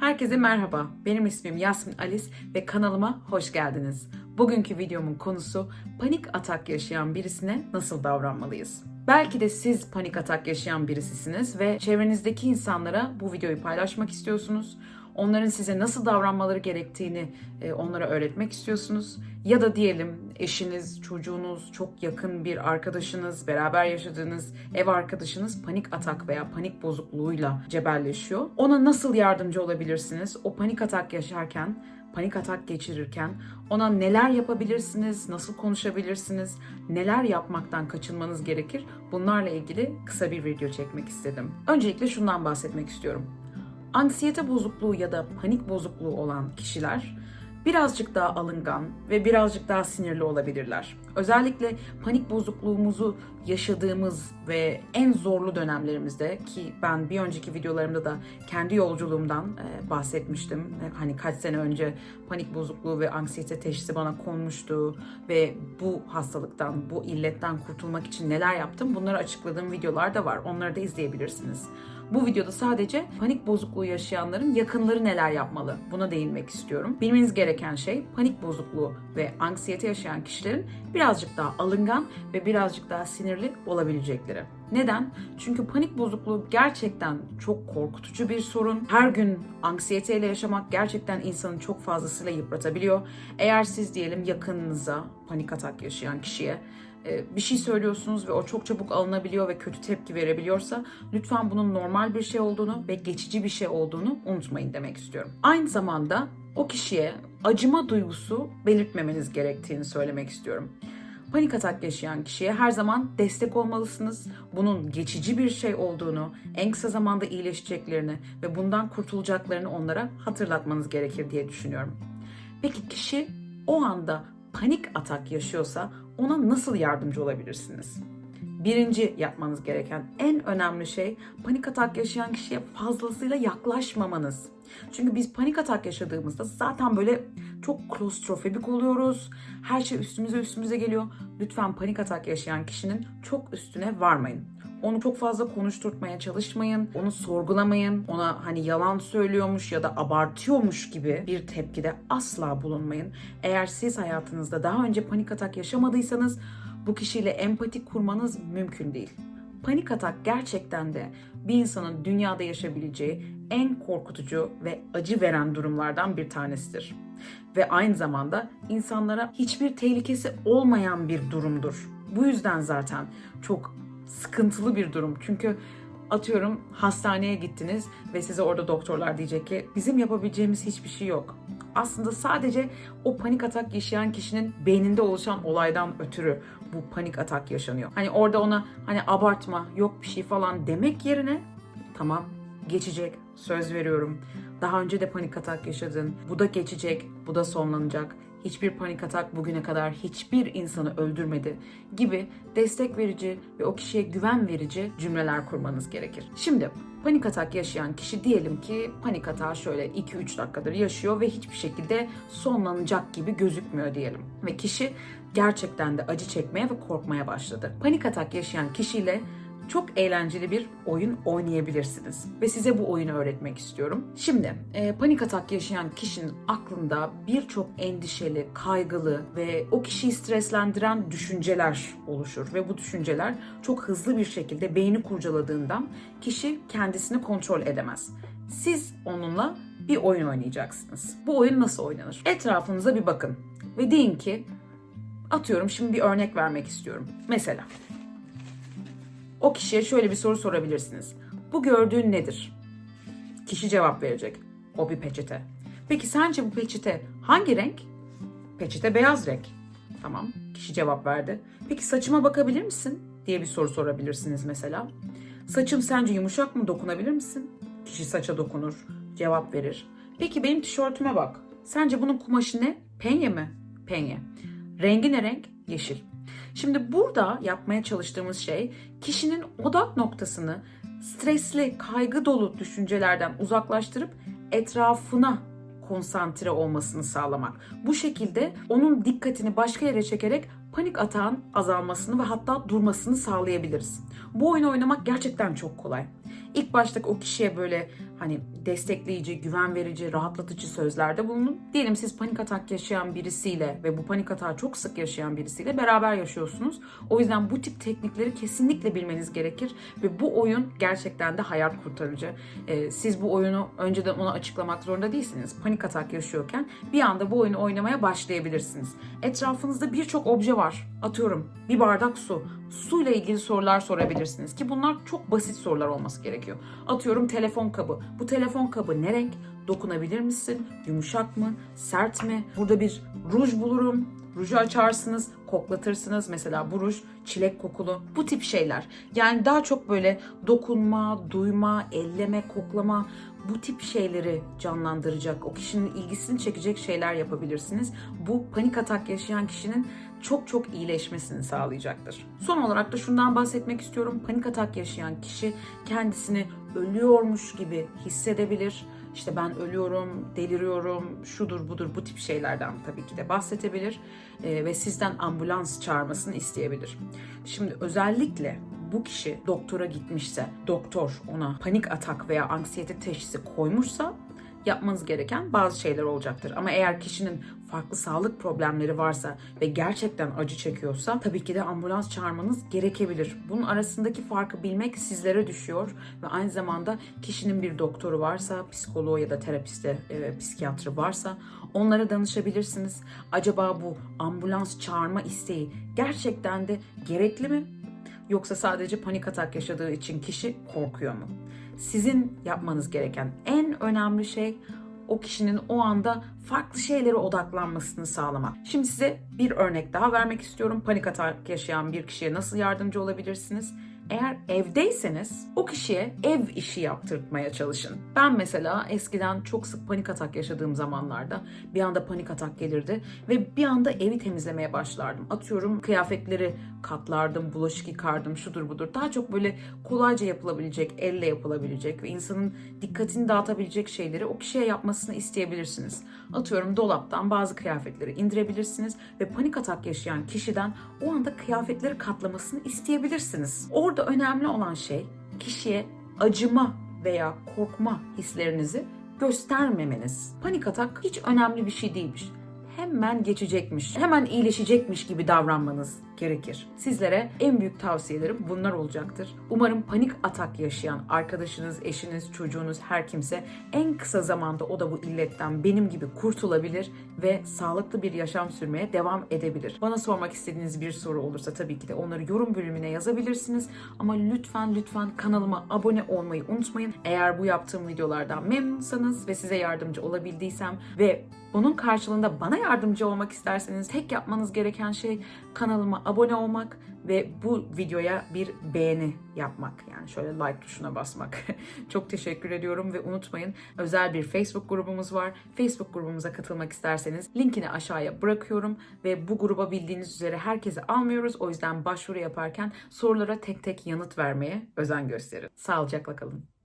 Herkese merhaba. Benim ismim Yasmin Alice ve kanalıma hoş geldiniz. Bugünkü videomun konusu panik atak yaşayan birisine nasıl davranmalıyız? Belki de siz panik atak yaşayan birisisiniz ve çevrenizdeki insanlara bu videoyu paylaşmak istiyorsunuz. Onların size nasıl davranmaları gerektiğini e, onlara öğretmek istiyorsunuz. Ya da diyelim eşiniz, çocuğunuz, çok yakın bir arkadaşınız, beraber yaşadığınız ev arkadaşınız panik atak veya panik bozukluğuyla cebelleşiyor. Ona nasıl yardımcı olabilirsiniz? O panik atak yaşarken, panik atak geçirirken ona neler yapabilirsiniz, nasıl konuşabilirsiniz, neler yapmaktan kaçınmanız gerekir? Bunlarla ilgili kısa bir video çekmek istedim. Öncelikle şundan bahsetmek istiyorum anksiyete bozukluğu ya da panik bozukluğu olan kişiler birazcık daha alıngan ve birazcık daha sinirli olabilirler. Özellikle panik bozukluğumuzu yaşadığımız ve en zorlu dönemlerimizde ki ben bir önceki videolarımda da kendi yolculuğumdan e, bahsetmiştim. Hani kaç sene önce panik bozukluğu ve anksiyete teşhisi bana konmuştu ve bu hastalıktan, bu illetten kurtulmak için neler yaptım bunları açıkladığım videolar da var. Onları da izleyebilirsiniz. Bu videoda sadece panik bozukluğu yaşayanların yakınları neler yapmalı buna değinmek istiyorum. Bilmeniz gereken şey panik bozukluğu ve anksiyete yaşayan kişilerin birazcık daha alıngan ve birazcık daha sinirli olabilecekleri. Neden? Çünkü panik bozukluğu gerçekten çok korkutucu bir sorun. Her gün anksiyeteyle yaşamak gerçekten insanı çok fazlasıyla yıpratabiliyor. Eğer siz diyelim yakınınıza panik atak yaşayan kişiye bir şey söylüyorsunuz ve o çok çabuk alınabiliyor ve kötü tepki verebiliyorsa lütfen bunun normal bir şey olduğunu ve geçici bir şey olduğunu unutmayın demek istiyorum. Aynı zamanda o kişiye acıma duygusu belirtmemeniz gerektiğini söylemek istiyorum. Panik atak yaşayan kişiye her zaman destek olmalısınız. Bunun geçici bir şey olduğunu, en kısa zamanda iyileşeceklerini ve bundan kurtulacaklarını onlara hatırlatmanız gerekir diye düşünüyorum. Peki kişi o anda panik atak yaşıyorsa ona nasıl yardımcı olabilirsiniz? Birinci yapmanız gereken en önemli şey panik atak yaşayan kişiye fazlasıyla yaklaşmamanız. Çünkü biz panik atak yaşadığımızda zaten böyle çok klostrofobik oluyoruz. Her şey üstümüze üstümüze geliyor. Lütfen panik atak yaşayan kişinin çok üstüne varmayın. Onu çok fazla konuşturtmaya çalışmayın. Onu sorgulamayın. Ona hani yalan söylüyormuş ya da abartıyormuş gibi bir tepkide asla bulunmayın. Eğer siz hayatınızda daha önce panik atak yaşamadıysanız bu kişiyle empati kurmanız mümkün değil. Panik atak gerçekten de bir insanın dünyada yaşayabileceği en korkutucu ve acı veren durumlardan bir tanesidir. Ve aynı zamanda insanlara hiçbir tehlikesi olmayan bir durumdur. Bu yüzden zaten çok sıkıntılı bir durum. Çünkü atıyorum hastaneye gittiniz ve size orada doktorlar diyecek ki bizim yapabileceğimiz hiçbir şey yok. Aslında sadece o panik atak yaşayan kişinin beyninde oluşan olaydan ötürü bu panik atak yaşanıyor. Hani orada ona hani abartma yok bir şey falan demek yerine tamam geçecek söz veriyorum. Daha önce de panik atak yaşadın. Bu da geçecek, bu da sonlanacak hiçbir panik atak bugüne kadar hiçbir insanı öldürmedi gibi destek verici ve o kişiye güven verici cümleler kurmanız gerekir. Şimdi panik atak yaşayan kişi diyelim ki panik atağı şöyle 2-3 dakikadır yaşıyor ve hiçbir şekilde sonlanacak gibi gözükmüyor diyelim. Ve kişi gerçekten de acı çekmeye ve korkmaya başladı. Panik atak yaşayan kişiyle çok eğlenceli bir oyun oynayabilirsiniz. Ve size bu oyunu öğretmek istiyorum. Şimdi e, panik atak yaşayan kişinin aklında birçok endişeli, kaygılı ve o kişiyi streslendiren düşünceler oluşur. Ve bu düşünceler çok hızlı bir şekilde beyni kurcaladığından kişi kendisini kontrol edemez. Siz onunla bir oyun oynayacaksınız. Bu oyun nasıl oynanır? Etrafınıza bir bakın ve deyin ki atıyorum şimdi bir örnek vermek istiyorum. Mesela o kişiye şöyle bir soru sorabilirsiniz. Bu gördüğün nedir? Kişi cevap verecek. O bir peçete. Peki sence bu peçete hangi renk? Peçete beyaz renk. Tamam. Kişi cevap verdi. Peki saçıma bakabilir misin? diye bir soru sorabilirsiniz mesela. Saçım sence yumuşak mı dokunabilir misin? Kişi saça dokunur, cevap verir. Peki benim tişörtüme bak. Sence bunun kumaşı ne? Penye mi? Penye. Rengi ne renk? Yeşil. Şimdi burada yapmaya çalıştığımız şey kişinin odak noktasını stresli, kaygı dolu düşüncelerden uzaklaştırıp etrafına konsantre olmasını sağlamak. Bu şekilde onun dikkatini başka yere çekerek panik atağın azalmasını ve hatta durmasını sağlayabiliriz. Bu oyunu oynamak gerçekten çok kolay. İlk başta o kişiye böyle hani destekleyici, güven verici, rahatlatıcı sözlerde bulunun. Diyelim siz panik atak yaşayan birisiyle ve bu panik atağı çok sık yaşayan birisiyle beraber yaşıyorsunuz. O yüzden bu tip teknikleri kesinlikle bilmeniz gerekir ve bu oyun gerçekten de hayat kurtarıcı. Ee, siz bu oyunu önceden ona açıklamak zorunda değilsiniz. Panik atak yaşıyorken bir anda bu oyunu oynamaya başlayabilirsiniz. Etrafınızda birçok obje var. Atıyorum bir bardak su. Suyla ilgili sorular sorabilirsiniz ki bunlar çok basit sorular olması gerekiyor. Atıyorum telefon kabı. Bu telefon kabı ne renk? Dokunabilir misin? Yumuşak mı? Sert mi? Burada bir ruj bulurum. Ruju açarsınız, koklatırsınız. Mesela bu ruj çilek kokulu. Bu tip şeyler. Yani daha çok böyle dokunma, duyma, elleme, koklama bu tip şeyleri canlandıracak, o kişinin ilgisini çekecek şeyler yapabilirsiniz. Bu panik atak yaşayan kişinin çok çok iyileşmesini sağlayacaktır. Son olarak da şundan bahsetmek istiyorum. Panik atak yaşayan kişi kendisini ölüyormuş gibi hissedebilir. İşte ben ölüyorum, deliriyorum, şudur budur bu tip şeylerden tabii ki de bahsedebilir Ee, ve sizden ambulans çağırmasını isteyebilir. Şimdi özellikle bu kişi doktora gitmişse, doktor ona panik atak veya anksiyete teşhisi koymuşsa yapmanız gereken bazı şeyler olacaktır. Ama eğer kişinin farklı sağlık problemleri varsa ve gerçekten acı çekiyorsa tabii ki de ambulans çağırmanız gerekebilir. Bunun arasındaki farkı bilmek sizlere düşüyor ve aynı zamanda kişinin bir doktoru varsa, psikoloğu ya da terapiste, e, psikiyatrı varsa onlara danışabilirsiniz. Acaba bu ambulans çağırma isteği gerçekten de gerekli mi? Yoksa sadece panik atak yaşadığı için kişi korkuyor mu? Sizin yapmanız gereken en önemli şey o kişinin o anda farklı şeylere odaklanmasını sağlamak. Şimdi size bir örnek daha vermek istiyorum. Panik atak yaşayan bir kişiye nasıl yardımcı olabilirsiniz? Eğer evdeyseniz o kişiye ev işi yaptırmaya çalışın. Ben mesela eskiden çok sık panik atak yaşadığım zamanlarda bir anda panik atak gelirdi ve bir anda evi temizlemeye başlardım. Atıyorum kıyafetleri katlardım, bulaşık yıkardım, şudur budur. Daha çok böyle kolayca yapılabilecek, elle yapılabilecek ve insanın dikkatini dağıtabilecek şeyleri o kişiye yapmasını isteyebilirsiniz. Atıyorum dolaptan bazı kıyafetleri indirebilirsiniz ve panik atak yaşayan kişiden o anda kıyafetleri katlamasını isteyebilirsiniz. Orada önemli olan şey kişiye acıma veya korkma hislerinizi göstermemeniz. Panik atak hiç önemli bir şey değilmiş. Hemen geçecekmiş, hemen iyileşecekmiş gibi davranmanız gerekir. Sizlere en büyük tavsiyelerim bunlar olacaktır. Umarım panik atak yaşayan arkadaşınız, eşiniz, çocuğunuz her kimse en kısa zamanda o da bu illetten benim gibi kurtulabilir ve sağlıklı bir yaşam sürmeye devam edebilir. Bana sormak istediğiniz bir soru olursa tabii ki de onları yorum bölümüne yazabilirsiniz. Ama lütfen lütfen kanalıma abone olmayı unutmayın. Eğer bu yaptığım videolardan memnunsanız ve size yardımcı olabildiysem ve bunun karşılığında bana yardımcı olmak isterseniz tek yapmanız gereken şey kanalıma abone olmak ve bu videoya bir beğeni yapmak. Yani şöyle like tuşuna basmak. Çok teşekkür ediyorum ve unutmayın özel bir Facebook grubumuz var. Facebook grubumuza katılmak isterseniz linkini aşağıya bırakıyorum ve bu gruba bildiğiniz üzere herkesi almıyoruz. O yüzden başvuru yaparken sorulara tek tek yanıt vermeye özen gösterin. Sağlıcakla kalın.